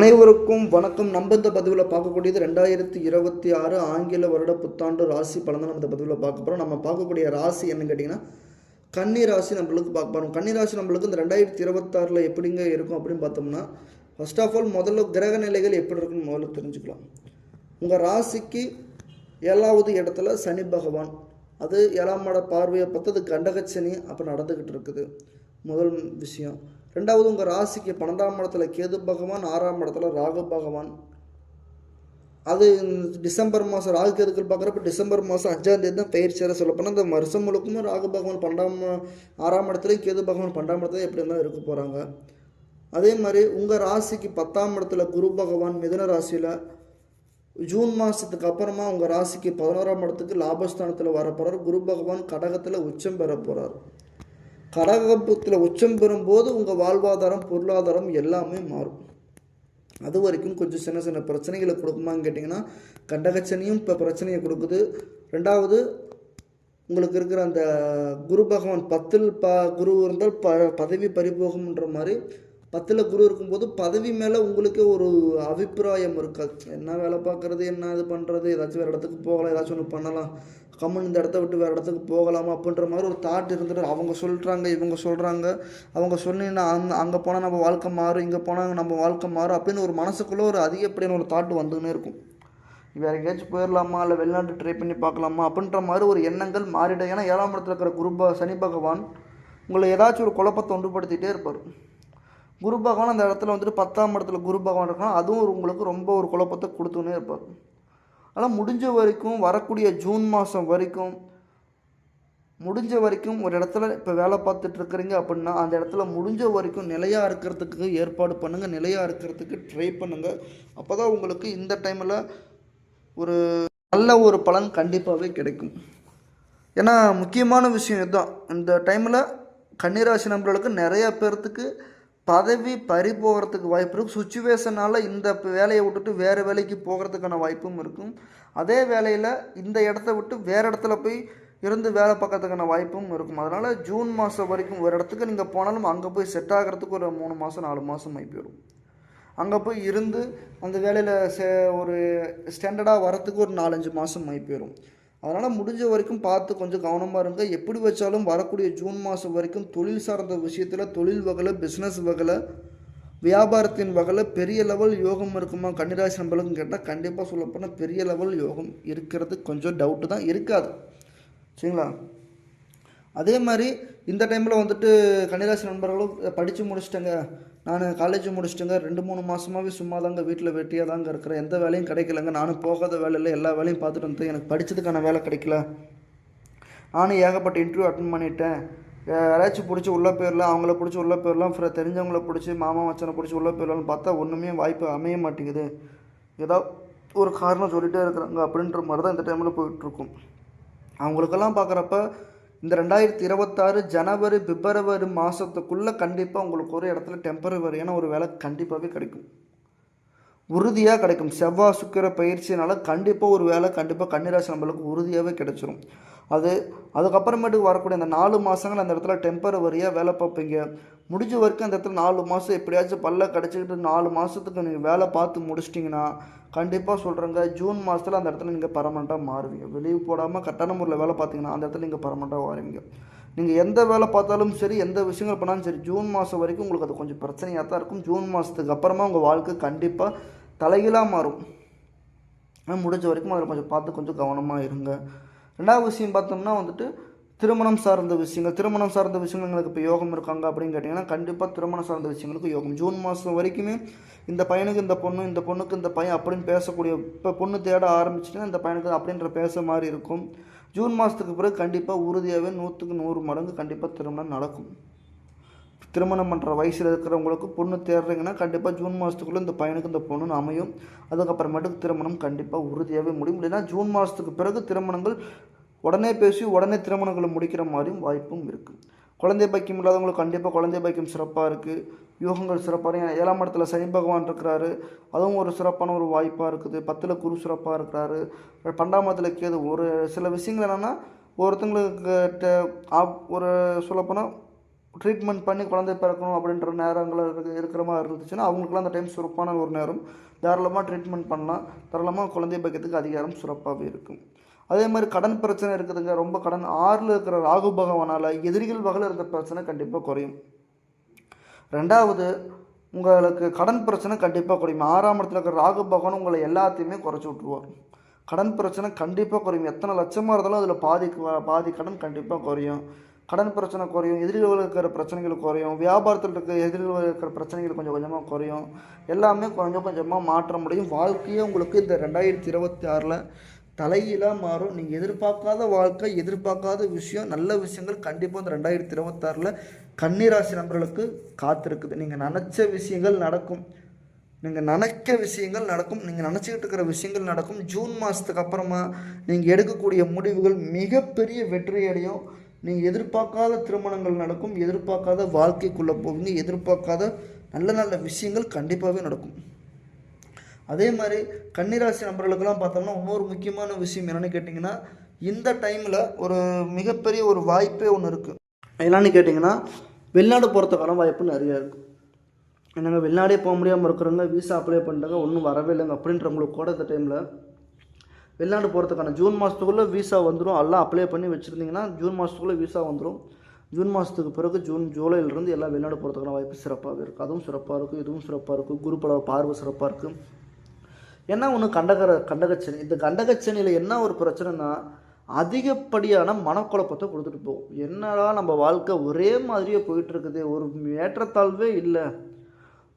அனைவருக்கும் வணக்கம். நம்ம இந்த பதிவில் பார்க்கக்கூடியது ரெண்டாயிரத்தி இருபத்தி ஆறு ஆங்கில வருட புத்தாண்டு ராசி பலன் தான் நம்ம இந்த பதிவில் பார்க்க போகிறோம் நம்ம பார்க்கக்கூடிய ராசி என்னன்னு கேட்டிங்கன்னா கன்னி ராசி நம்மளுக்கு பார்க்க போகிறோம் கன்னி ராசி நம்மளுக்கு இந்த ரெண்டாயிரத்தி இருபத்தாறில் எப்படிங்க இருக்கும் அப்படின்னு பார்த்தோம்னா ஃபர்ஸ்ட் ஆஃப் ஆல் முதல்ல கிரக நிலைகள் எப்படி இருக்குன்னு முதல்ல தெரிஞ்சுக்கலாம். உங்கள் ராசிக்கு ஏழாவது இடத்துல சனி பகவான். அது ஏழாம் இட பார்வையை பார்த்து அது கண்டகச்சனி அப்போ நடந்துக்கிட்டு இருக்குது. முதல் விஷயம். ரெண்டாவது உங்கள் ராசிக்கு பன்னெண்டாம் இடத்துல கேது பகவான் ஆறாம் இடத்துல ராகு பகவான். அது டிசம்பர் மாதம் ராகு கேதுக்கள் பார்க்குறப்ப டிசம்பர் மாதம் அஞ்சாம் தேதி தான் பயிற்சியாக சொல்லப்போனால் இந்த வருஷம் முழுக்கும் ராகு பகவான் பன்னெண்டாம் ஆறாம் இடத்துலையும் கேது பகவான் பன்னெண்டாம் இடத்துல எப்படி இருந்தால் இருக்க போகிறாங்க அதே மாதிரி உங்கள் ராசிக்கு பத்தாம் இடத்துல குரு பகவான் மிதன ராசியில் ஜூன் மாதத்துக்கு அப்புறமா உங்கள் ராசிக்கு பதினோராம் இடத்துக்கு லாபஸ்தானத்தில் வர போகிறார் குரு பகவான் கடகத்தில் உச்சம் பெற போகிறார் கடகத்தில் உச்சம் பெறும்போது உங்கள் வாழ்வாதாரம் பொருளாதாரம் எல்லாமே மாறும். அது வரைக்கும் கொஞ்சம் சின்ன சின்ன பிரச்சனைகளை கொடுக்குமான்னு கேட்டிங்கன்னா கண்டகச்சனையும் இப்போ பிரச்சனையை கொடுக்குது. ரெண்டாவது உங்களுக்கு இருக்கிற அந்த குரு பகவான் பத்தில் ப குரு இருந்தால் ப பதவி பறிபோகும்ன்ற மாதிரி பத்தில் குரு இருக்கும்போது பதவி மேலே உங்களுக்கே ஒரு அபிப்பிராயம் இருக்காது. என்ன வேலை பார்க்குறது என்ன இது பண்ணுறது ஏதாச்சும் வேறு இடத்துக்கு போகலாம் ஏதாச்சும் ஒன்று பண்ணலாம். கம்மன் இந்த இடத்த விட்டு வேறு இடத்துக்கு போகலாமா அப்படின்ற மாதிரி ஒரு தாட் இருந்துட்டு அவங்க சொல்கிறாங்க இவங்க சொல்கிறாங்க அவங்க சொன்னீங்கன்னா அங்கே அங்கே போனால் நம்ம வாழ்க்கை மாறும் இங்கே போனால் நம்ம வாழ்க்கை மாறும் அப்படின்னு ஒரு மனசுக்குள்ளே ஒரு அதிகப்படியான ஒரு தாட் வந்துன்னே இருக்கும். வேறு எங்கேயாச்சும் போயிடலாமா இல்லை வெளிநாட்டு ட்ரை பண்ணி பார்க்கலாமா அப்படின்ற மாதிரி ஒரு எண்ணங்கள் மாறிடும் ஏன்னா ஏழாம் இடத்துல இருக்கிற குருபா சனி பகவான் உங்களை ஏதாச்சும் ஒரு குழப்பத்தை உண்டுபடுத்திகிட்டே இருப்பார். குரு பகவான் அந்த இடத்துல வந்துட்டு பத்தாம் இடத்துல குரு பகவான் இருக்கான் அதுவும் ஒரு உங்களுக்கு ரொம்ப ஒரு குழப்பத்தை கொடுத்துன்னே இருப்பார். ஆனால் முடிஞ்ச வரைக்கும் வரக்கூடிய ஜூன் மாதம் வரைக்கும் முடிஞ்ச வரைக்கும் ஒரு இடத்துல இப்போ வேலை பார்த்துட்டு இருக்கிறீங்க அப்படின்னா அந்த இடத்துல முடிஞ்ச வரைக்கும் நிலையாக இருக்கிறதுக்கு ஏற்பாடு பண்ணுங்கள் நிலையாக இருக்கிறதுக்கு ட்ரை பண்ணுங்கள் அப்போ தான் உங்களுக்கு இந்த டைமில் ஒரு நல்ல ஒரு பலன் கண்டிப்பாகவே கிடைக்கும். ஏன்னா முக்கியமான விஷயம் இதுதான். இந்த டைமில் கன்னிராசி நம்பர்களுக்கு நிறையா பேர்த்துக்கு பதவி பறி போகிறதுக்கு வாய்ப்பு இருக்கும். சுச்சுவேஷனால் இந்த வேலையை விட்டுட்டு வேறு வேலைக்கு போகிறதுக்கான வாய்ப்பும் இருக்கும். அதே வேலையில் இந்த இடத்த விட்டு வேறு இடத்துல போய் இருந்து வேலை பார்க்கறதுக்கான வாய்ப்பும் இருக்கும். அதனால் ஜூன் மாதம் வரைக்கும் ஒரு இடத்துக்கு நீங்கள் போனாலும் அங்கே போய் செட் ஆகிறதுக்கு ஒரு மூணு மாதம் நாலு மாதம் ஆகி போயிடும் அங்கே போய் இருந்து அந்த வேலையில் சே ஒரு ஸ்டாண்டர்டாக வரத்துக்கு ஒரு நாலஞ்சு மாதம் ஆகி போயிடும் அதனால் முடிஞ்ச வரைக்கும் பார்த்து கொஞ்சம் கவனமாக இருங்க. எப்படி வச்சாலும் வரக்கூடிய ஜூன் மாதம் வரைக்கும் தொழில் சார்ந்த விஷயத்தில் தொழில் வகையில் பிஸ்னஸ் வகையில் வியாபாரத்தின் வகையில் பெரிய லெவல் யோகம் இருக்குமா? கன்னிராசி நம்மளுக்கும் கேட்டால் கண்டிப்பாக சொல்லப்போனால் பெரிய லெவல் யோகம் இருக்கிறது கொஞ்சம் டவுட்டு தான் இருக்காது. சரிங்களா? அதே மாதிரி இந்த டைமில் வந்துட்டு கன்னிராசி நண்பர்களும் படித்து முடிச்சிட்டேங்க. நான் காலேஜ் முடிச்சிட்டேங்க. ரெண்டு மூணு மாதமாகவே சும்மா தாங்க வீட்டில் வெட்டியாக தாங்க இருக்கிறேன். எந்த வேலையும் கிடைக்கலங்க. நானும் போகாத வேலையில் எல்லா வேலையும் பார்த்துட்டு வந்து எனக்கு படித்ததுக்கான வேலை கிடைக்கல. நானும் ஏகப்பட்ட இன்டர்வியூ அட்டன் பண்ணிட்டேன். யாராச்சும் பிடிச்சி உள்ளே போயிடலாம் அவங்கள பிடிச்சி உள்ளே போயிடலாம் அப்புறம் தெரிஞ்சவங்கள பிடிச்சி மாமா மச்சனை பிடிச்சி உள்ளே போயிடலாம்னு பார்த்தா ஒன்றுமே வாய்ப்பு அமைய மாட்டேங்குது. ஏதோ ஒரு காரணம் சொல்லிகிட்டே இருக்கிறாங்க அப்படின்ற மாதிரி தான் இந்த டைமில் போயிட்டுருக்கும். அவங்களுக்கெல்லாம் பார்க்குறப்ப இந்த ரெண்டாயிரத்தி இருபத்தாறு ஜனவரி பிப்ரவரி மாதத்துக்குள்ளே கண்டிப்பாக உங்களுக்கு ஒரு இடத்துல டெம்பரவரியான ஒரு வேலை கண்டிப்பாகவே கிடைக்கும். உறுதியாக கிடைக்கும். செவ்வாய் சுக்கிர பயிற்சினால கண்டிப்பாக ஒரு வேலை கண்டிப்பாக கன்னிராசி நம்மளுக்கு உறுதியாகவே கிடைச்சிரும். அது அதுக்கப்புறமேட்டுக்கு வரக்கூடிய அந்த நாலு மாதங்கள் அந்த இடத்துல டெம்பரவரியாக வேலை பார்ப்பீங்க. முடிஞ்ச வரைக்கும் அந்த இடத்துல நாலு மாதம் எப்படியாச்சும் பல்ல கிடச்சிக்கிட்டு நாலு மாதத்துக்கு நீங்கள் வேலை பார்த்து முடிச்சிட்டிங்கன்னா கண்டிப்பாக சொல்கிறேங்க ஜூன் மாதத்தில் அந்த இடத்துல நீங்கள் பர்மனெண்ட்டாக மாறுவீங்க. வெளியே போடாமல் கரெக்டான முறையில் வேலை பார்த்தீங்கன்னா அந்த இடத்துல நீங்கள் பர்மனெண்ட்டாக மாறுவீங்க. நீங்கள் எந்த வேலை பார்த்தாலும் சரி எந்த விஷயங்கள் பண்ணாலும் சரி ஜூன் மாதம் வரைக்கும் உங்களுக்கு அது கொஞ்சம் பிரச்சனையாக தான் இருக்கும். ஜூன் மாதத்துக்கு அப்புறமா உங்கள் வாழ்க்கை கண்டிப்பாக தலைகீழாக மாறும். ஆனால் முடிஞ்ச வரைக்கும் அதில் கொஞ்சம் பார்த்து கொஞ்சம் கவனமாக இருங்க. ரெண்டாவது விஷயம் பார்த்தோம்னா வந்துட்டு திருமணம் சார்ந்த விஷயங்கள் திருமணம் சார்ந்த விஷயங்கள் எங்களுக்கு இப்போ யோகம் இருக்காங்க அப்படின்னு கேட்டிங்கன்னா கண்டிப்பாக திருமணம் சார்ந்த விஷயங்களுக்கு யோகம். ஜூன் மாதம் வரைக்குமே இந்த பையனுக்கு இந்த பொண்ணு இந்த பொண்ணுக்கு இந்த பையன் அப்படின்னு பேசக்கூடிய இப்போ பொண்ணு தேட ஆரம்பிச்சுன்னா இந்த பையனுக்கு அப்படின்ற பேச மாதிரி இருக்கும். ஜூன் மாதத்துக்கு பிறகு கண்டிப்பாக உறுதியாகவே நூற்றுக்கு நூறு மடங்கு கண்டிப்பாக திருமணம் நடக்கும். திருமணம் பண்ணுற வயசில் இருக்கிறவங்களுக்கு பொண்ணு தேடுறீங்கன்னா கண்டிப்பாக ஜூன் மாதத்துக்குள்ளே இந்த பையனுக்கு இந்த பொண்ணு அமையும். அதுக்கப்புறமேட்டுக்கு திருமணம் கண்டிப்பாக உறுதியாகவே முடியும். இல்லைன்னா ஜூன் மாதத்துக்கு பிறகு திருமணங்கள் உடனே பேசி உடனே திருமணங்களை முடிக்கிற மாதிரியும் வாய்ப்பும் இருக்குது குழந்தை பாக்கியம் இல்லாதவங்களுக்கு கண்டிப்பாக குழந்தை பாக்கியம் சிறப்பாக இருக்குது யோகங்கள் சிறப்பாக இருக்கு. ஏழாம் இடத்துல சனி பகவான் இருக்கிறாரு. அதுவும் ஒரு சிறப்பான ஒரு வாய்ப்பாக இருக்குது. பத்தில் குரு சிறப்பாக இருக்கிறாரு. பன்னெண்டாம் இடத்துல கேது ஒரு சில விஷயங்கள் என்னென்னா ஒருத்தங்களுக்கு ஆப்- ஒரு சொல்லப்போனால் ட்ரீட்மெண்ட் பண்ணி குழந்தை பிறக்கணும் அப்படின்ற நேரங்கள் இருக்கு இருக்கிற மாதிரி இருந்துச்சுன்னா அவங்களுக்குலாம் அந்த டைம் சிறப்பான ஒரு நேரம். தாராளமாக ட்ரீட்மெண்ட் பண்ணலாம். தாராளமாக குழந்தை பக்கத்துக்கு அதிகாரம் சிறப்பாகவே இருக்கும். அதே மாதிரி கடன் பிரச்சனை இருக்குதுங்க. ரொம்ப கடன். ஆறில் இருக்கிற ராகு பகவானால் எதிரிகள் வகையில் இருந்த பிரச்சனை கண்டிப்பாக குறையும். ரெண்டாவது உங்களுக்கு கடன் பிரச்சனை கண்டிப்பாக குறையும். ஆறாம் இடத்துல இருக்கிற ராகு பகவான் உங்களை எல்லாத்தையுமே குறைச்சி விட்ருவார் கடன் பிரச்சனை கண்டிப்பாக குறையும். எத்தனை லட்சமாக இருந்தாலும் அதில் பாதி பாதி கடன் கண்டிப்பாக குறையும். கடன் பிரச்சனை குறையும். எதிரிகள் இருக்கிற பிரச்சனைகள் குறையும். வியாபாரத்தில் இருக்கிற எதிரிகள் இருக்கிற பிரச்சனைகள் கொஞ்சம் கொஞ்சமாக குறையும். எல்லாமே கொஞ்சம் கொஞ்சமாக மாற்ற முடியும். வாழ்க்கையே உங்களுக்கு இந்த ரெண்டாயிரத்தி இருபத்தி ஆறில் தலையிலாக மாறும். நீங்கள் எதிர்பார்க்காத வாழ்க்கை எதிர்பார்க்காத விஷயம் நல்ல விஷயங்கள் கண்டிப்பாக இந்த ரெண்டாயிரத்தி இருபத்தாறில் கன்னிராசி நபர்களுக்கு காத்திருக்குது. நீங்கள் நினச்ச விஷயங்கள் நடக்கும். நீங்கள் நினைக்க விஷயங்கள் நடக்கும். நீங்கள் நினச்சிக்கிட்டு இருக்கிற விஷயங்கள் நடக்கும். ஜூன் மாதத்துக்கு அப்புறமா நீங்கள் எடுக்கக்கூடிய முடிவுகள் மிகப்பெரிய வெற்றி அடையும். நீங்கள் எதிர்பார்க்காத திருமணங்கள் நடக்கும். எதிர்பார்க்காத வாழ்க்கைக்குள்ளே போவீங்க. எதிர்பார்க்காத நல்ல நல்ல விஷயங்கள் கண்டிப்பாகவே நடக்கும். அதே மாதிரி கன்னிராசி நபர்களுக்கெல்லாம் பார்த்தோம்னா இன்னொரு முக்கியமான விஷயம் என்னென்னு கேட்டிங்கன்னா இந்த டைமில் ஒரு மிகப்பெரிய ஒரு வாய்ப்பே ஒன்று இருக்குது என்னன்னு கேட்டிங்கன்னா வெளிநாடு போகிறதுக்கான வாய்ப்பு நிறையா இருக்குது என்னங்க வெளிநாடே போக முடியாமல் இருக்கிறவங்க விசா அப்ளை பண்ணிட்டாங்க ஒன்றும் வரவே இல்லைங்க அப்படின்றவங்களுக்கு கூட இந்த டைமில் வெளிநாடு போகிறதுக்கான ஜூன் மாதத்துக்குள்ளே விசா வந்துடும் எல்லாம் அப்ளை பண்ணி வச்சுருந்தீங்கன்னா ஜூன் மாதத்துக்குள்ளே விசா வந்துடும் ஜூன் மாதத்துக்கு பிறகு ஜூன் ஜூலையிலிருந்து எல்லாம் வெளிநாடு போகிறதுக்கான வாய்ப்பு சிறப்பாக இருக்குது அதுவும் சிறப்பாக இருக்கும் இதுவும் சிறப்பாக இருக்கும் குரு பலவ பார்வை சிறப்பாக இருக்குது என்ன ஒன்று கண்டகர கண்டகச்சனி? இந்த கண்டகச்சனியில் என்ன ஒரு பிரச்சனைனா அதிகப்படியான மனக்குழப்பத்தை கொடுத்துட்டு போகும். என்னடா நம்ம வாழ்க்கை ஒரே மாதிரியே போயிட்டுருக்குது ஒரு ஏற்றத்தாழ்வே இல்லை.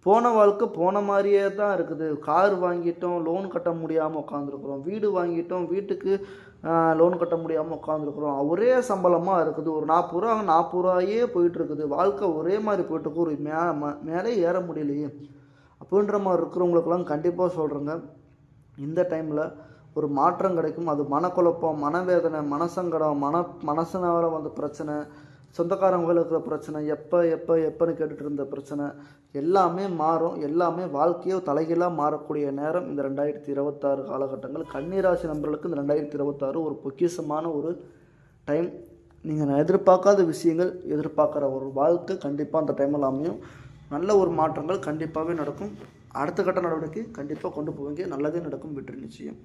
போன வாழ்க்கை போன மாதிரியே தான் இருக்குது. கார் வாங்கிட்டோம் லோன் கட்ட முடியாமல் உட்காந்துருக்குறோம் வீடு வாங்கிட்டோம் வீட்டுக்கு லோன் கட்ட முடியாமல் உட்காந்துருக்குறோம் ஒரே சம்பளமாக இருக்குது. ஒரு நாற்பது ரூபா நாற்பது ரூபாயே போயிட்டுருக்குது. வாழ்க்கை ஒரே மாதிரி போயிட்டுருக்கு. ஒரு மே ம- மேலே ஏற முடியலையே. அப்படின்ற மாதிரி இருக்கிறவங்களுக்கெல்லாம் கண்டிப்பாக சொல்கிறேங்க இந்த டைமில் ஒரு மாற்றம் கிடைக்கும். அது மனக்குழப்பம் மனவேதனை மனசங்கடம் மன மனசனால வந்த பிரச்சனை சொந்தக்காரங்களுக்கு இருக்கிற பிரச்சனை எப்போ எப்போ எப்போன்னு கேட்டுட்டு இருந்த பிரச்சனை எல்லாமே மாறும். எல்லாமே வாழ்க்கையோ தலைகீழாக மாறக்கூடிய நேரம் இந்த ரெண்டாயிரத்தி இருபத்தாறு காலகட்டங்கள். கன்னிராசி நண்பர்களுக்கு இந்த ரெண்டாயிரத்தி இருபத்தாறு ஒரு பொக்கிஷமான ஒரு டைம் நீங்கள் எதிர்பார்க்காத விஷயங்கள் எதிர்பார்க்குற ஒரு வாழ்க்கை கண்டிப்பாக அந்த டைமில் அமையும். நல்ல ஒரு மாற்றங்கள் கண்டிப்பாகவே நடக்கும். அடுத்த கட்ட நடவடிக்கை கண்டிப்பாக கொண்டு போவீங்க. நல்லதே நடக்கும் வெற்றி நிச்சயம்.